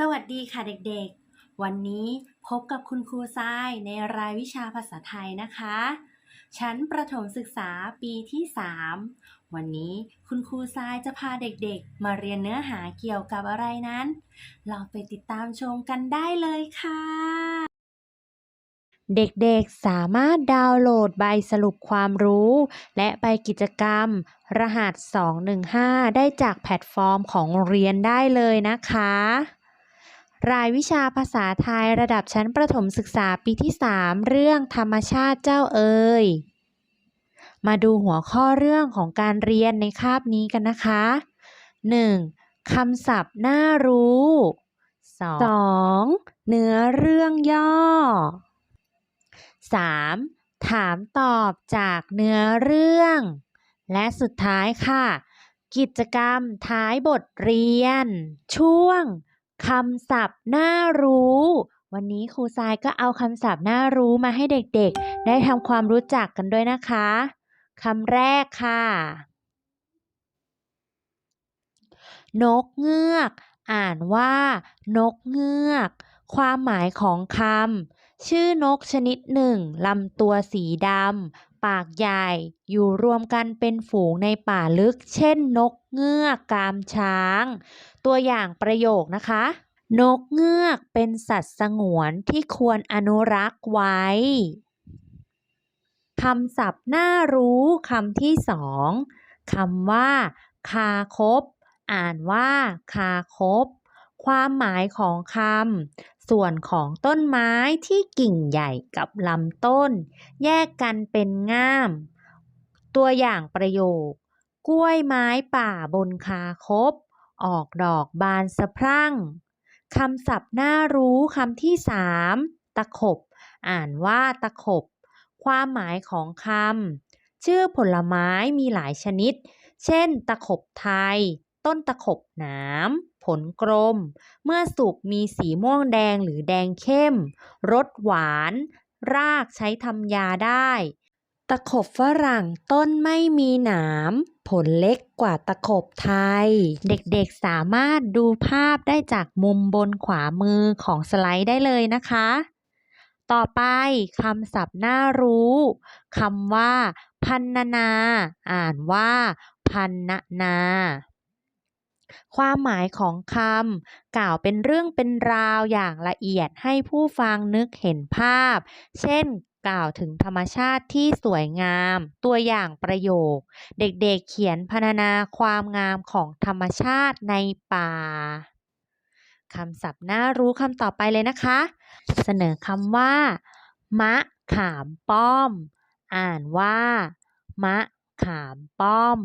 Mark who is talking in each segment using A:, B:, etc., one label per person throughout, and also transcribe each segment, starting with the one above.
A: สวัสดีค่ะเด็กๆ วันนี้พบกับคุณครูทรายในรายวิชาภาษาไทยนะคะ ชั้นประถมศึกษาปีที่ 3 วันนี้คุณครูทรายจะพาเด็กๆ มาเรียนเนื้อหาเกี่ยวกับอะไรนั้น เราไปติดตามชมกันได้เลยค่ะ
B: เด็กๆ สามารถดาวน์โหลดใบสรุปความรู้ และใบกิจกรรม รหัส 215 ได้จากแพลตฟอร์มของโรงเรียนได้เลยนะคะ รายวิชาภาษาไทยระดับชั้นประถมศึกษาปีที่ 3 เรื่องธรรมชาติเจ้าเอ๋ยมาดูหัวข้อเรื่องของการเรียนในคาบนี้กันนะคะ 1. คำศัพท์น่ารู้ 2. เนื้อเรื่องย่อ 3. ถามตอบจากเนื้อเรื่อง และสุดท้ายค่ะ กิจกรรมท้ายบทเรียน ช่วง คำศัพท์น่ารู้ วันนี้ครูทรายก็เอาคำศัพท์น่ารู้มาให้เด็กๆ ได้ทำความรู้จักกันด้วยนะคะคำแรกค่ะ นกเงือก อ่านว่า นกเงือก ความหมายของคำชื่อนกชนิดหนึ่งลำตัวสีดำ ปากใหญ่อยู่รวมกันเป็นฝูงในป่าลึก เช่น นกเงือกกามช้าง ตัวอย่างประโยคนะคะ นกเงือกเป็นสัตว์สงวนที่ควรอนุรักษ์ไว้คำศัพท์น่ารู้คำที่สองคำว่า คาคบ อ่านว่า คาคบ ความหมายของคำ ส่วนของต้นไม้ที่กิ่งใหญ่กับลำต้น แยกกันเป็นง่าม ตัวอย่างประโยค กล้วยไม้ป่าบนคาคบ ออกดอกบานสะพรั่งคำศัพท์น่ารู้คำที่สามตะขบ อ่านว่าตะขบ ความหมายของคำชื่อผลไม้มีหลายชนิด เช่น ตะขบไทย ต้นตะขบหนาม ผลกลม เมื่อสุกมีสีม่วงแดงหรือแดงเข้ม รสหวาน รากใช้ทำยาได้ ตะขบฝรั่งต้นไม่มีหนาม ผลเล็กกว่าตะขบไทย เด็กๆสามารถดูภาพได้จากมุมบนขวามือของสไลด์ได้เลยนะคะ ต่อไปคำศัพท์น่ารู้คำว่า พันนานาอ่านว่า พันนนา ความหมายของคำกล่าวเป็นเรื่องเป็นราวอย่างละเอียดให้ผู้ฟังนึกเห็นภาพ เช่น กล่าวถึงธรรมชาติที่สวยงาม ตัวอย่างประโยค เด็กๆเขียนพรรณนาความงามของธรรมชาติในป่าคำศัพท์น่ารู้คำต่อไปเลยนะคะ เสนอคำว่า มะขามป้อม อ่านว่า มะขามป้อม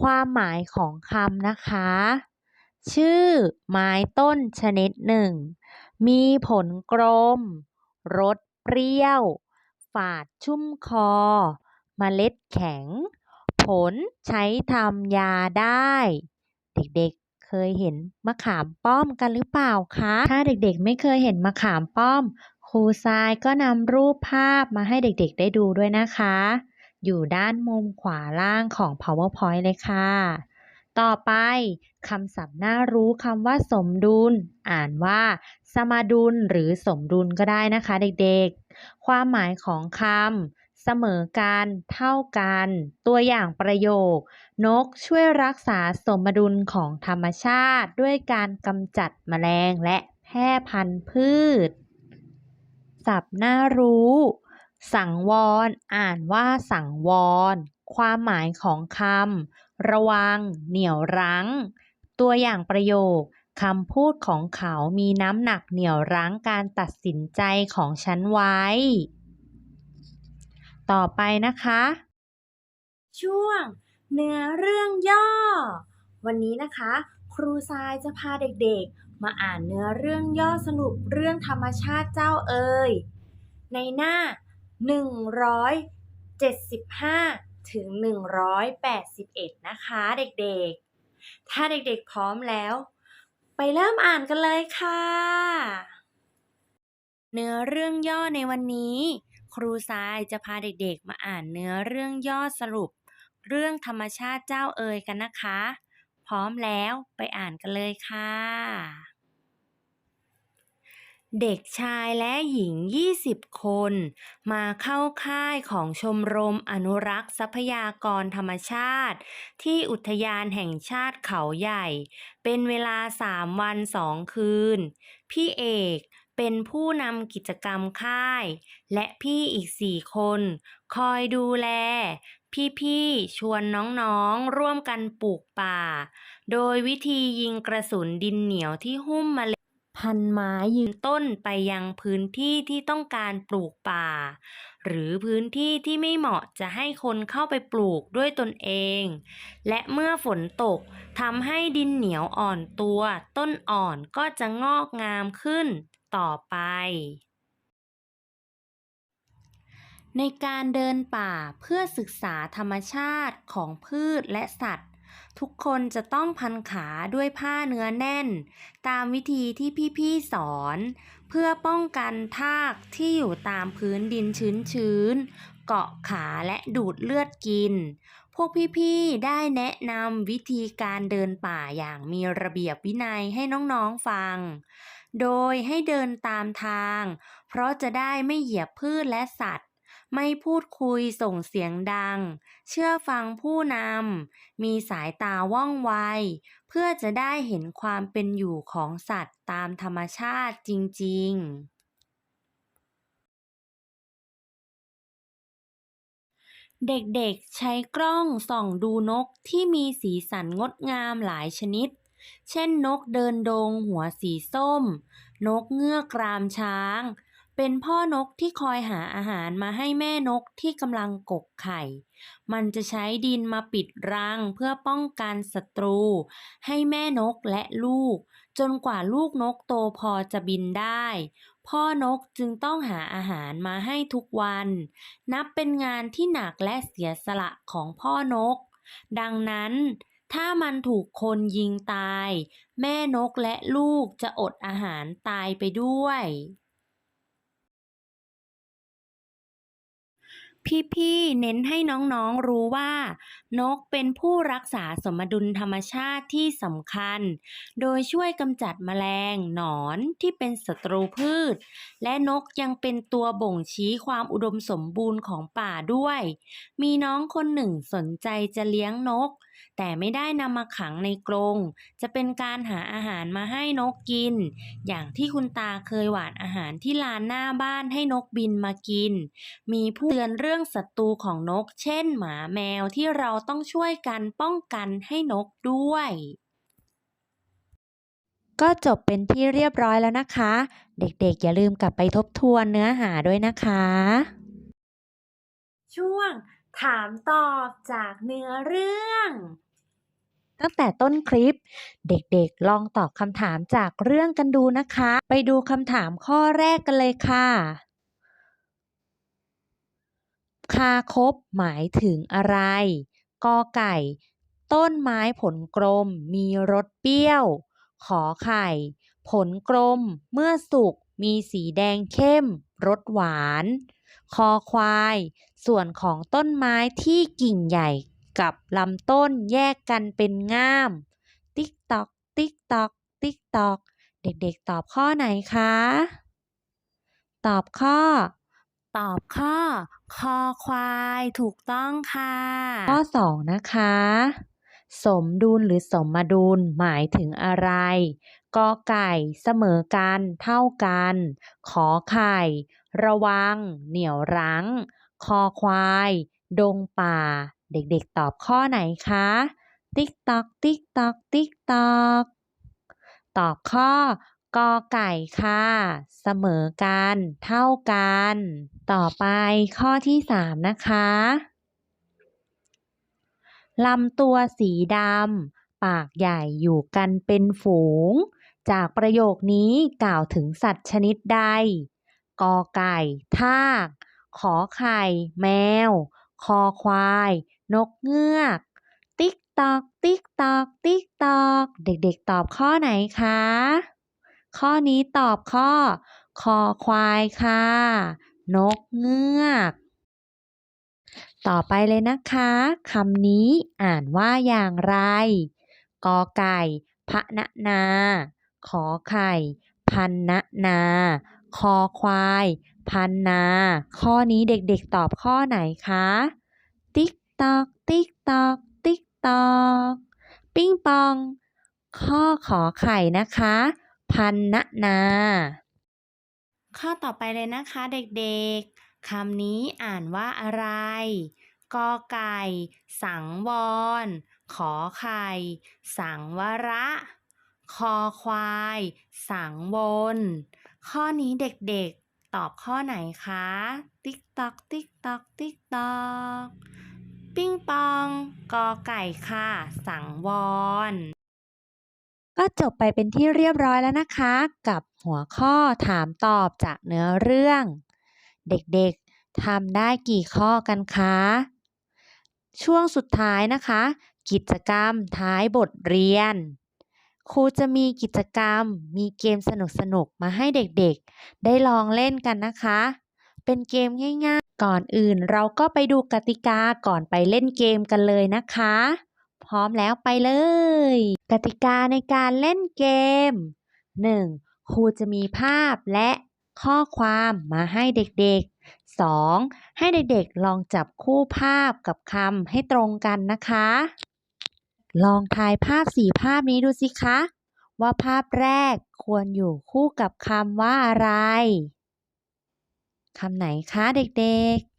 B: ความหมายของคำนะคะ ชื่อ ไม้ต้นชนิดหนึ่ง มีผลกลม รสเปรี้ยว ฝาดชุ่มคอเมล็ดแข็ง ผลใช้ทำยาได้ เด็กๆเคยเห็นมะขามป้อมกันหรือเปล่าคะ ถ้าเด็กๆไม่เคยเห็นมะขามป้อม ครูทรายก็นำรูปภาพมาให้เด็กๆได้ดูด้วยนะคะ อยู่ด้านมุมขวาล่างของ powerpoint เลยค่ะ ต่อไปคำศัพท์น่ารู้คำว่าสมดุล อ่านว่า สมดุลหรือสมดุลก็ได้นะคะเด็กๆ ความหมายของคำเสมอกัน เท่ากัน ตัวอย่างประโยค นกช่วยรักษาสมดุลของธรรมชาติ ด้วยการกำจัดแมลงและแพร่พันธุ์พืช ศัพท์น่ารู้ สังวร อ่านว่าสังวร ความหมายของคำระวัง เหนี่ยวรั้ง ตัวอย่างประโยคคำพูดของเขามีน้ำหนักเหนี่ยวรั้งการตัดสินใจของฉันไว้ ต่อไปนะคะ
A: ช่วง เนื้อเรื่องย่อ วันนี้นะคะ ครูทรายจะพาเด็กๆ มาอ่านเนื้อเรื่องย่อสรุปเรื่องธรรมชาติเจ้าเอ่ยในหน้า 175 ถึง 181 นะคะเด็กๆ ถ้าเด็กๆพร้อมแล้ว ไปเริ่มอ่านกันเลยค่ะ เนื้อเรื่องย่อในวันนี้ ครูทรายจะพาเด็กๆ มาอ่านเนื้อเรื่องย่อสรุป เรื่องธรรมชาติเจ้าเอ่ยกันนะคะ พร้อมแล้วไปอ่านกันเลยค่ะ เด็กชายและหญิง 20 คน มาเข้าค่ายของชมรมอนุรักษ์ทรัพยากรธรรมชาติ ที่อุทยานแห่งชาติเขาใหญ่ เป็นเวลา 3 วัน 2 คืน พี่เอกเป็นผู้นำกิจกรรมค่าย และพี่อีก 4 คน คอยดูแล พี่ๆ ชวนน้องๆ ร่วมกันปลูกป่า โดยวิธียิงกระสุนดินเหนียวที่หุ้มเมล็ด พันไม้ยืนต้นไปยังพื้นที่ที่ต้องการปลูกป่า หรือพื้นที่ที่ไม่เหมาะจะให้คนเข้าไปปลูกด้วยตนเอง และเมื่อฝนตกทำให้ดินเหนียวอ่อนตัว ต้นอ่อนก็จะงอกงามขึ้นต่อไป ในการเดินป่าเพื่อศึกษาธรรมชาติของพืชและสัตว์ ทุกคนจะต้องพันขาด้วยผ้าเนื้อแน่น ตามวิธีที่พี่ๆสอน เพื่อป้องกันทากที่อยู่ตามพื้นดินชื้นๆ เกาะขาและดูดเลือดกิน พวกพี่ๆได้แนะนำวิธีการเดินป่าอย่างมีระเบียบวินัยให้น้องๆฟัง โดยให้เดินตามทาง เพราะจะได้ไม่เหยียบพืชและสัตว์ ไม่พูดคุยส่งเสียงดัง เชื่อฟังผู้นำ มีสายตาว่องไว เพื่อจะได้เห็นความเป็นอยู่ของสัตว์ตามธรรมชาติจริง ๆเด็กๆ ใช้กล้องส่องดูนกที่มีสีสันงดงามหลายชนิด เช่นนกเดินดงหัวสีส้ม นกเงือกกรามช้าง เป็นพ่อนกที่คอยหาอาหารมาให้แม่นกที่กำลังกกไข่ มันจะใช้ดินมาปิดรังเพื่อป้องกันศัตรู ให้แม่นกและลูก จนกว่าลูกนกโตพอจะบินได้ พ่อนกจึงต้องหาอาหารมาให้ทุกวัน นับเป็นงานที่หนักและเสียสละของพ่อนก ดังนั้นถ้ามันถูกคนยิงตาย แม่นกและลูกจะอดอาหารตายไปด้วย พี่ๆ เน้นให้น้องๆ รู้ว่า นกเป็นผู้รักษาสมดุลธรรมชาติที่สำคัญ โดยช่วยกำจัดแมลง หนอนที่เป็นศัตรูพืช และนกยังเป็นตัวบ่งชี้ความอุดมสมบูรณ์ของป่าด้วย มีน้องคนหนึ่งสนใจจะเลี้ยงนก แต่ไม่ได้นำมาขังในกรง จะเป็นการหาอาหารมาให้นกกิน อย่างที่คุณตาเคยหว่านอาหารที่ลานหน้าบ้านให้นกบินมากิน มีผู้เตือนเรื่องศัตรูของนก เช่น หมาแมวที่เราต้องช่วยกันป้องกันให้นกด้วย
B: ก็จบเป็นที่เรียบร้อยแล้วนะคะ เด็กๆ อย่าลืมกลับไปทบทวนเนื้อหาด้วยนะคะ
A: ช่วง ถามตอบจากเนื้อเรื่อง
B: ตั้งแต่ต้นคลิป เด็กๆ ลองตอบคำถามจากเรื่องกันดูนะคะ ไปดูคำถามข้อแรกกันเลยค่ะ คาคบหมายถึงอะไรกอไก่ ต้นไม้ผลกลมมีรสเปรี้ยว ขอไข่ ผลกลมเมื่อสุกมีสีแดงเข้มรสหวาน คอควาย ส่วนของต้นไม้ที่กิ่งใหญ่กับลำต้นแยกกันเป็นง่าม ติ๊กตอก ติ๊กตอก ติ๊กตอก เด็กๆตอบข้อไหนคะ ตอบข้อ
A: ตอบข้อ คอควายถูกต้องค่ะ
B: ข้อ 2 นะคะ สมดุลหรือสมดุลหมายถึงอะไรกอไก่ เสมอกัน เท่ากัน ขอไข่ ระวัง เหนี่ยวรั้ง คอควาย ดงป่า เด็กๆตอบข้อไหนคะ ติ๊กตอก ติ๊กตอก ติ๊กตอก ตอบข้อกอไก่ค่ะ เสมอกัน เท่ากัน ต่อไปข้อที่3นะคะลำตัวสีดำ ปากใหญ่อยู่กันเป็นฝูง จากประโยคนี้กล่าวถึงสัตว์ชนิดใด กอไก่ทาก ขอไข่ แมว คอควาย นกเงือก ติ๊กตอกติ๊กตอกติ๊กตอก เด็กๆตอบข้อไหนคะ ข้อนี้ตอบข้อ คอควายค่ะ นกเงือก ต่อไปเลยนะคะคำนี้อ่านว่าอย่างไร กอไก่พะนะนา ขอไข่ พันนะนา คอควาย พันนา ข้อนี้เด็กๆตอบข้อไหนคะ ติ๊กตอก ติ๊กตอก ติ๊กตอก ปิ้งปอง ข้อขอไข่นะคะ พันนะนา
A: ข้อต่อไปเลยนะคะเด็กๆ คำนี้อ่านว่าอะไร กอไก่ สังวร ขอไข่ สังวระคอควาย สังวน ข้อนี้เด็กๆ ตอบข้อไหนคะ ติ๊กตอก ติ๊กตอก ติ๊กตอก ปิ้งปอง กอไก่ค่ะ สังวร
B: ก็จบไปเป็นที่เรียบร้อยแล้วนะคะ กับหัวข้อถามตอบจากเนื้อเรื่อง เด็กๆทำได้กี่ข้อกันคะ ช่วงสุดท้ายนะคะ กิจกรรมท้ายบทเรียน ครูจะมีกิจกรรม มีเกมสนุกๆมาให้เด็กๆ ได้ลองเล่นกันนะคะ เป็นเกมง่ายๆ ก่อนอื่นเราก็ไปดูกติกาก่อนไปเล่นเกมกันเลยนะคะ พร้อมแล้วไปเลย กติกาในการเล่นเกม 1. ครูจะมีภาพและข้อความมาให้เด็กๆ 2. ให้เด็กๆ ลองจับคู่ภาพกับคำให้ตรงกันนะคะ ลองทายภาพสี่ภาพนี้ดูสิคะ ว่าภาพแรกควรอยู่คู่กับคำว่าอะไรคำไหนคะเด็กๆ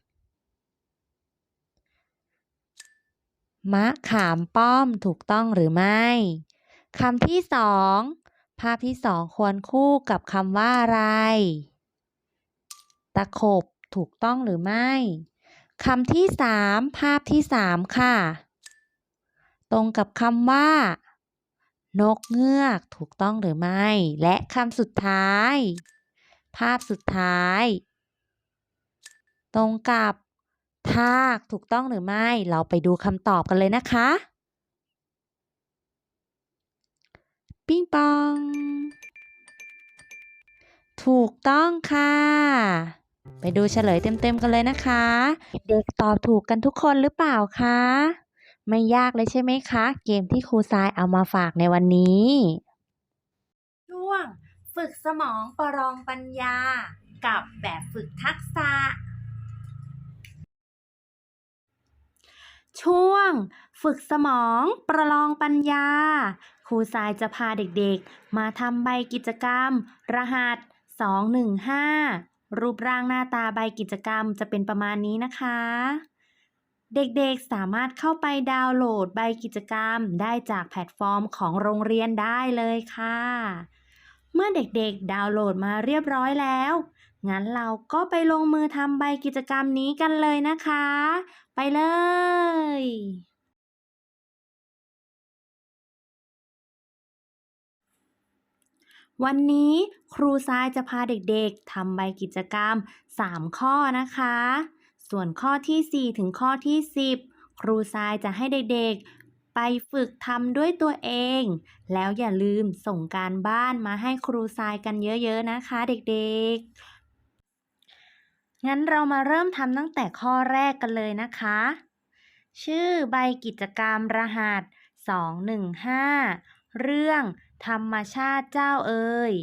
B: มะขามป้อมถูกต้องหรือไม่คำที่สองภาพที่สองควรคู่กับคำว่าอะไร ตะขบถูกต้องหรือไม่คำที่สามภาพที่สามค่ะ ตรงกับคำว่า นกเงือกถูกต้องหรือไม่ และคำสุดท้าย ภาพสุดท้าย ตรงกับทากถูกต้องหรือไม่ เราไปดูคำตอบกันเลยนะคะ ปิ้งปอง ถูกต้องค่ะ ไปดูเฉลยเต็มๆกันเลยนะคะ เด็กตอบถูกกันทุกคนหรือเปล่าคะ ไม่ยากเลยใช่ไหมคะ เกมที่ครูทรายเอามาฝากในวันนี้
A: ช่วง ฝึกสมองประลองปัญญา กับแบบฝึกทักษะ ช่วง ฝึกสมองประลองปัญญา ครูทรายจะพาเด็กๆ มาทำใบกิจกรรม รหัส 215 รูปร่างหน้าตาใบกิจกรรมจะเป็นประมาณนี้นะคะ เด็กๆสามารถเข้าไปดาวน์โหลดใบกิจกรรมได้จากแพลตฟอร์มของโรงเรียนได้เลยค่ะ เมื่อเด็กๆดาวน์โหลดมาเรียบร้อยแล้ว งั้นเราก็ไปลงมือทำใบกิจกรรมนี้กันเลยนะคะ ไปเลยวันนี้ครูทรายจะพาเด็กๆทำใบกิจกรรม 3 ข้อนะคะ ส่วนข้อที่ 4 ถึงข้อที่ 10 ครูทรายจะให้เด็กๆ ไปฝึกทำด้วยตัวเอง แล้วอย่าลืมส่งการบ้านมาให้ครูทรายกันเยอะๆนะคะเด็กๆ งั้นเรามาเริ่มทำตั้งแต่ข้อแรกกันเลยนะคะ ชื่อใบกิจกรรมรหัส 215 เรื่องธรรมชาติเจ้าเอ่ย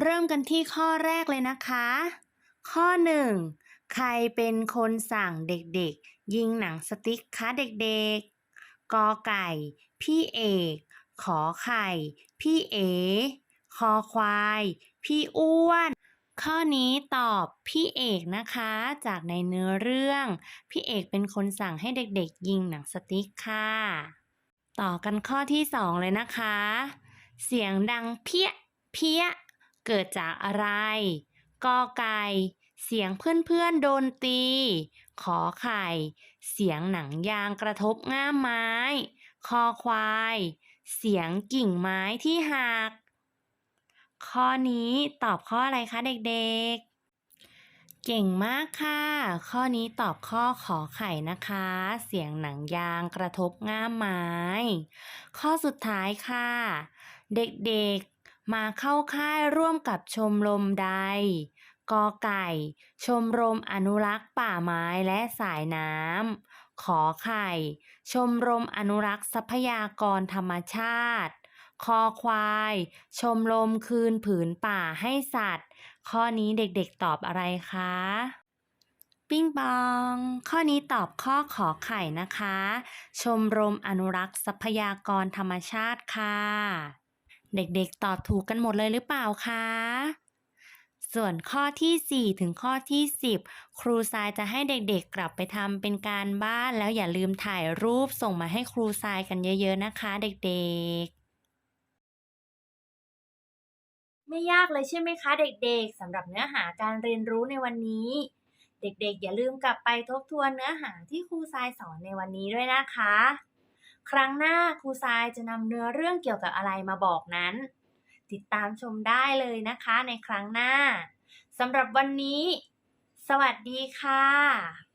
A: เริ่มกันที่ข้อแรกเลยนะคะ ข้อ 1 ใครเป็นคนสั่งเด็กๆ ยิงหนังสติ๊กคะเด็กๆ กอไก่ พี่เอก ขอไข่ พี่เอ คอควาย พี่อ้วน ข้อนี้ตอบพี่เอกนะคะ จากในเนื้อเรื่อง พี่เอกเป็นคนสั่งให้เด็กๆ ยิงหนังสติ๊กค่ะ ต่อกันข้อที่สองเลยนะคะ เสียงดังเพี้ย เพี้ย เกิดจากอะไร กอไก่ เสียงเพื่อนๆโดนตี ขอไข่ เสียงหนังยางกระทบง่ามไม้ คอควาย เสียงกิ่งไม้ที่หัก ข้อนี้ตอบข้ออะไรคะเด็กๆ เก่งมากค่ะ ข้อนี้ตอบข้อขอไข่นะคะ เสียงหนังยางกระทบง่ามไม้ ข้อสุดท้ายค่ะ เด็กๆ มาเข้าค่ายร่วมกับชมรมใด กอไก่ ชมรมอนุรักษ์ป่าไม้และสายน้ำ ขอไข่ ชมรมอนุรักษ์ทรัพยากรธรรมชาติ
B: คอควาย ชมรมคืนผืนป่าให้สัตว์ ข้อนี้เด็กๆตอบอะไรคะ ปิ้งปอง ข้อนี้ตอบข้อขอไข่นะคะ ชมรมอนุรักษ์ทรัพยากรธรรมชาติค่ะ เด็กๆตอบถูกกันหมดเลยหรือเปล่าคะ ส่วนข้อที่ 4 ถึงข้อที่ 10 ครูทรายจะให้เด็กๆกลับไปทำเป็นการบ้าน แล้วอย่าลืมถ่ายรูปส่งมาให้ครูทรายกันเยอะๆนะคะ เด็กๆ
A: ไม่ยากเลยใช่ไหมคะ เด็กๆสำหรับเนื้อหาการเรียนรู้ในวันนี้ เด็กๆ อย่าลืมกลับไปทบทวนเนื้อหาที่ครูทรายสอนในวันนี้ด้วยนะคะ ครั้งหน้าครูทรายจะนำเนื้อเรื่องเกี่ยวกับอะไรมาบอกนั้น ติดตามชมได้เลยนะคะในครั้งหน้าสำหรับวันนี้ สวัสดีค่ะ